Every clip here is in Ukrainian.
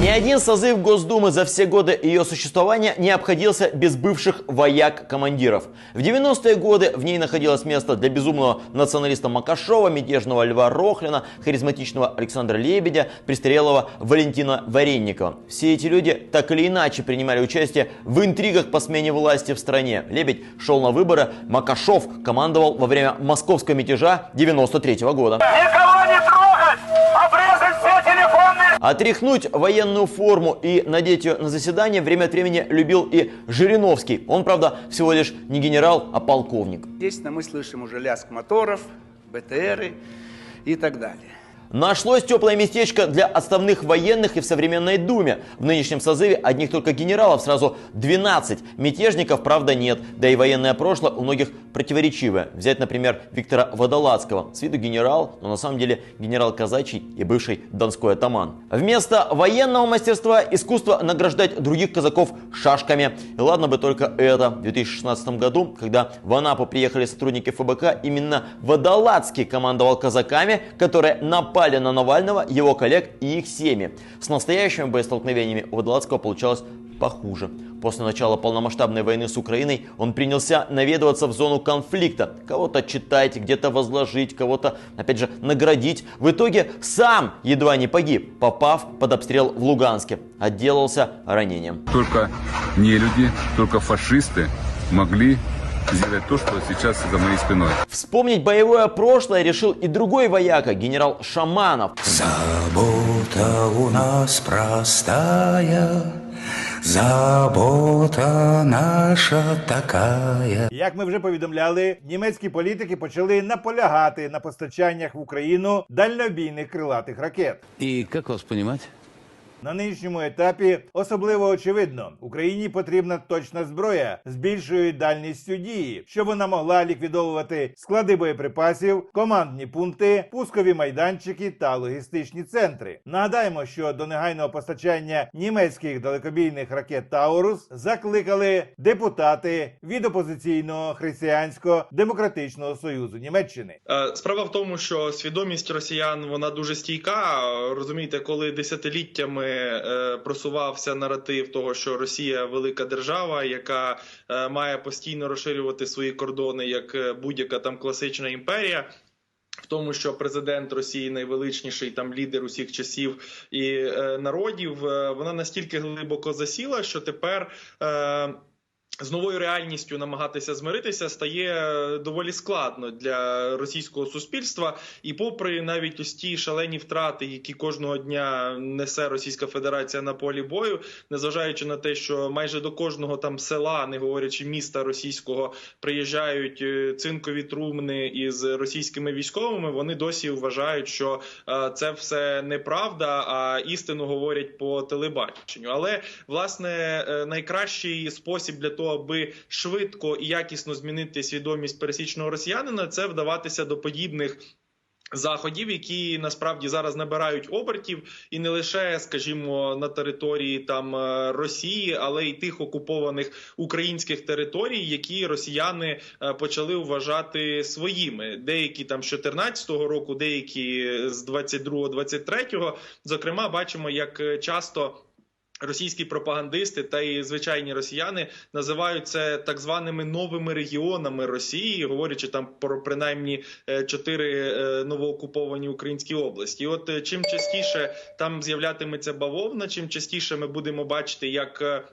Ни один созыв Госдумы за все годы ее существования не обходился без бывших вояк-командиров. В 90-е годы в ней находилось место для безумного националиста Макашова, мятежного Льва Рохлина, харизматичного Александра Лебедя, престарелого Валентина Варенникова. Все эти люди так или иначе принимали участие в интригах по смене власти в стране. Лебедь шел на выборы, Макашов командовал во время московского мятежа 93 года. Никого Отряхнуть военную форму и надеть ее на заседание время от времени любил и Жириновский. Он, правда, всего лишь не генерал, а полковник. Естественно, мы слышим уже лязг моторов, БТРы и так далее. Нашлось теплое местечко для отставных военных и в современной Думе. В нынешнем созыве одних только генералов сразу 12. Мятежников, правда, нет. Да и военное прошлое у многих противоречивое. Взять, например, Виктора Водолацкого. С виду генерал, но на самом деле генерал казачий и бывший донской атаман. Вместо военного мастерства искусство награждать других казаков шашками. И ладно бы только это. В 2016 году, когда в Анапу приехали сотрудники ФБК, именно Водолацкий командовал казаками, которые напали на Навального, его коллег и их семьи. С настоящими боестолкновениями у Водолацкого получалось похуже. После начала полномасштабной войны с Украиной он принялся наведываться в зону конфликта. Кого-то читать, где-то возложить, кого-то, опять же, наградить. В итоге сам едва не погиб, попав под обстрел в Луганске. Отделался ранением. Только не люди, только фашисты могли сделать то, что сейчас за моей спиной. Вспомнить боевое прошлое решил и другой вояка, генерал Шаманов. Забота у нас простая, забота наша такая. Як ми вже повідомляли, німецькі політики почали наполягати на постачаннях в Україну дальнобійних крилатих ракет. И как вас понимать? На нинішньому етапі особливо очевидно, Україні потрібна точна зброя з більшою дальністю дії, щоб вона могла ліквідовувати склади боєприпасів, командні пункти, пускові майданчики та логістичні центри. Нагадаємо, що до негайного постачання німецьких далекобійних ракет Таурус закликали депутати від опозиційного християнсько-демократичного союзу Німеччини. Е, Справа в тому, що свідомість росіян вона дуже стійка. Розумієте, коли десятиліттями е, просувався наратив того, що Росія велика держава, яка е, має постійно розширювати свої кордони як е, будь-яка там класична імперія. В тому, що президент Росії найвеличніший там лідер усіх часів і е, народів, е, вона настільки глибоко засіла, що тепер. Е, з новою реальністю намагатися змиритися стає е, доволі складно для російського суспільства, і попри навіть ось ті шалені втрати, які кожного дня несе Російська Федерація на полі бою, незважаючи на те, що майже до кожного там села, не говорячи міста російського, приїжджають е, цинкові трумни із російськими військовими, вони досі вважають, що е, це все неправда, а істину говорять по телебаченню. Але власне найкращий спосіб для того, аби швидко і якісно змінити свідомість пересічного росіянина, це вдаватися до подібних. Заходів, які насправді зараз набирають обертів, і не лише, скажімо, на території там е, Росії, але й тих окупованих українських територій, які росіяни е, почали вважати своїми. Деякі там з 14-го року, деякі з 22-го, 23-го. Зокрема, бачимо, як е, часто. Російські пропагандисти та і звичайні росіяни називають це так званими новими регіонами Росії, говорячи там про принаймні е, чотири е, новоокуповані українські області. І От е, чим частіше там з'являтиметься бавовна, чим частіше ми будемо бачити, як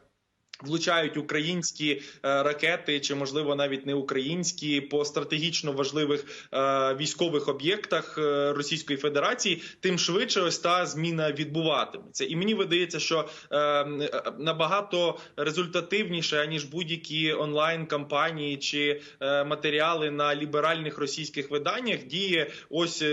Влучають українські е, ракети, чи можливо навіть не українські по стратегічно важливих е, військових об'єктах е, Російської Федерації, тим швидше ось та зміна відбуватиметься. І мені видається, що набагато результативніше аніж будь-які онлайн кампанії чи матеріали на ліберальних російських виданнях діє ось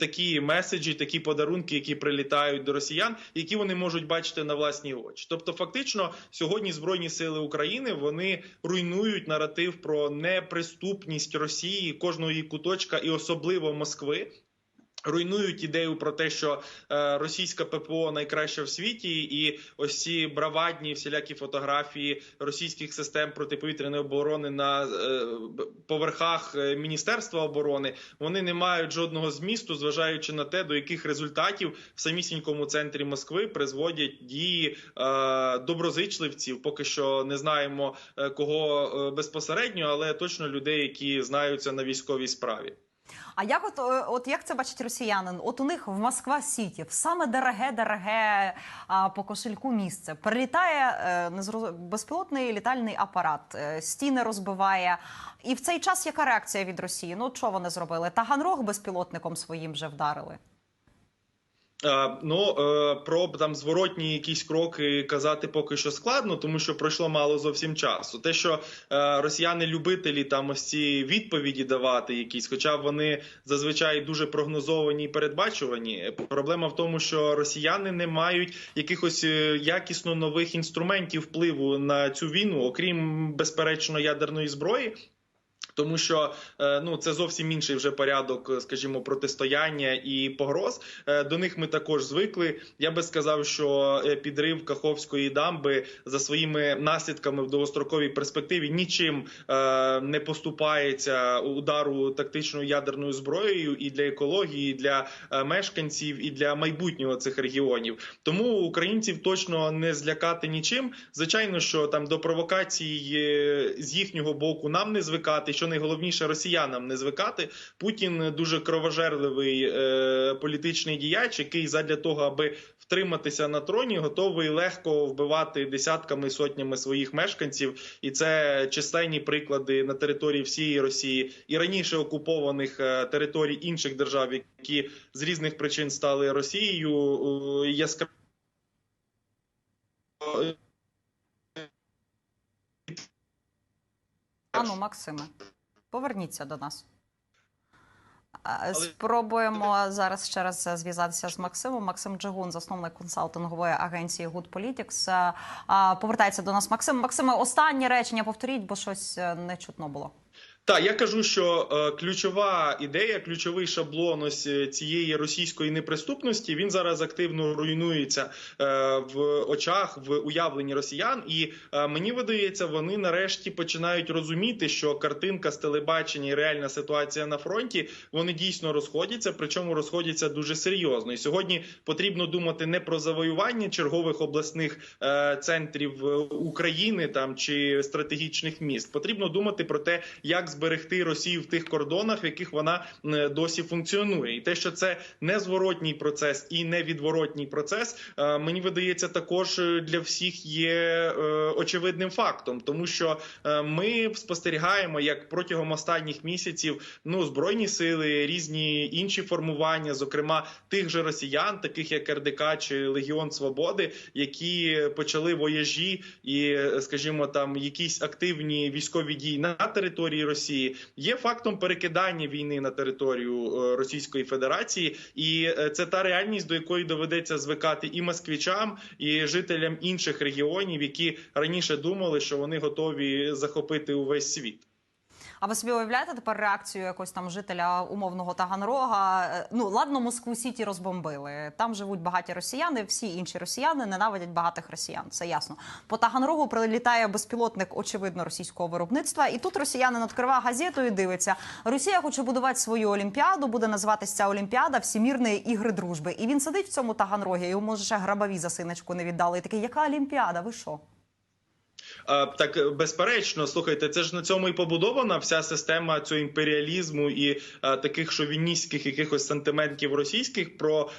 такі меседжі, такі подарунки, які прилітають до росіян, які вони можуть бачити на власні очі. Тобто, фактично, сьогодні збройні сили України вони руйнують наратив про неприступність Росії, кожного її куточка, і особливо Москви. Руйнують ідею про те, що е, російська ППО найкраща в світі, і ось ці бравадні всілякі фотографії російських систем протиповітряної оборони на е, поверхах е, Міністерства оборони вони не мають жодного змісту, зважаючи на те, до яких результатів в самісінькому центрі Москви призводять дії е, доброзичливців. Поки що не знаємо е, кого е, безпосередньо, але точно людей, які знаються на військовій справі. А як от, от як це бачить росіянин? От у них в Москва Сіті, в саме дороге, дороге а, по кошельку місце. Прилітає е, безпілотний літальний апарат, е, стіни розбиває. І в цей час яка реакція від Росії? Ну от що вони зробили? Таганрог безпілотником своїм вже вдарили. Е, Ну е, про там зворотні якісь кроки казати поки що складно, тому що пройшло мало зовсім часу. Те, що е, росіяни любителі там ось ці відповіді давати, якісь, хоча вони зазвичай дуже прогнозовані і передбачувані. Проблема в тому, що росіяни не мають якихось якісно нових інструментів впливу на цю війну, окрім безперечно ядерної зброї. Тому що е, ну це зовсім інший вже порядок, е, скажімо, протистояння і погроз. Е, До них ми також звикли. Я би сказав, що підрив Каховської дамби за своїми наслідками в довгостроковій перспективі нічим не поступається удару тактичною ядерною зброєю і для екології, і для мешканців, і для майбутнього цих регіонів. Тому українців точно не злякати нічим. Звичайно, що там до провокацій е, з їхнього боку нам не звикати. Що найголовніше росіянам не звикати. Путін дуже кровожерливий е, політичний діяч, який задля того, аби втриматися на троні, готовий легко вбивати десятками сотнями своїх мешканців, і це численні приклади на території всієї Росії і раніше окупованих е, територій інших держав, які з різних причин стали Росією. е, яскраво Ану, Максиме, поверніться до нас. Спробуємо зараз ще раз зв'язатися з Максимом. Максим Джигун, засновник консалтингової агенції Good Politics. Повертається до нас Максим. Максиме, останнє речення повторіть, бо щось е, не чутно було. Так, я кажу, що е, ключова ідея, ключовий шаблон ось е, цієї російської неприступності він зараз активно руйнується е, в очах, в уявленні росіян. І е, мені видається, вони нарешті починають розуміти, що картинка з телебачення і реальна ситуація на фронті вони дійсно розходяться, причому розходяться дуже серйозно. І сьогодні потрібно думати не про завоювання чергових обласних е, центрів е, України там чи стратегічних міст. Потрібно думати про те, як зберегти Росію в тих кордонах, в яких вона е, досі функціонує, і те, що це незворотній процес і невідворотній процес, е, мені видається, також е, для всіх є очевидним фактом, тому що ми спостерігаємо, як протягом останніх місяців ну збройні сили, різні інші формування, зокрема тих же росіян, таких як РДК чи Легіон Свободи, які почали вояжі і, скажімо, там якісь активні військові дії на території Росії, є фактом перекидання війни на територію е, Російської Федерації, і е, це та реальність, до якої доведеться звикати і москвічам, і жителям інших регіонів, які раніше думали, що вони готові захопити увесь світ. А ви собі уявляєте тепер реакцію якось там жителя умовного Таганрога? Е, Ну ладно, Москву Сіті розбомбили. Там живуть багаті росіяни. Всі інші росіяни ненавидять багатих росіян. Це ясно. По Таганрогу прилітає безпілотник, очевидно, російського виробництва. І тут росіянин відкриває газету і дивиться. Росія хоче будувати свою олімпіаду. Буде називатися олімпіада Всімірні ігри дружби. І він сидить в цьому Таганрогі. Його може ще грабові за синочку не віддали. І такий, яка олімпіада? Ви що? А, Так безперечно, слухайте, це ж на цьому і побудована вся система цього імперіалізму і а, таких шовіністських якихось сантиментів російських про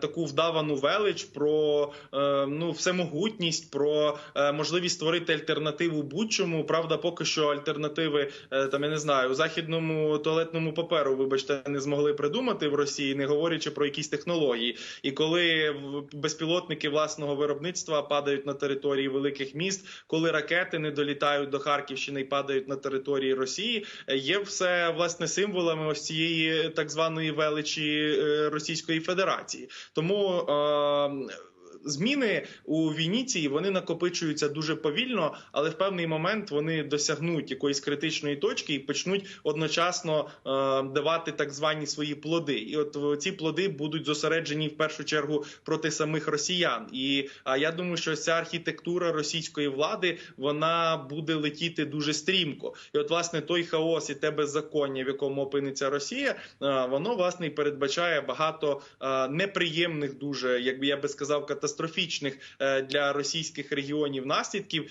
таку вдавану велич, про е, ну всемогутність, про е, можливість створити альтернативу будь-чому. Правда, поки що альтернативи е, там я не знаю у західному туалетному паперу, вибачте, не змогли придумати в Росії, не говорячи про якісь технології. І коли безпілотники власного виробництва падають на території великих міст, коли ракети не долітають до Харківщини і падають на території Росії, е, є все власне символами ось цієї так званої величі е, Російської Федерації. Тому е, зміни у війні вони накопичуються дуже повільно, але в певний момент вони досягнуть якоїсь критичної точки і почнуть одночасно е, давати так звані свої плоди. І от е, ці плоди будуть зосереджені в першу чергу проти самих росіян. І я думаю, що ця архітектура російської влади вона буде летіти дуже стрімко. І от власне той хаос і те беззаконня, в якому опиниться Росія, е, воно власне і передбачає багато неприємних, дуже як би я би сказав, катастрофічних е, для російських регіонів наслідків.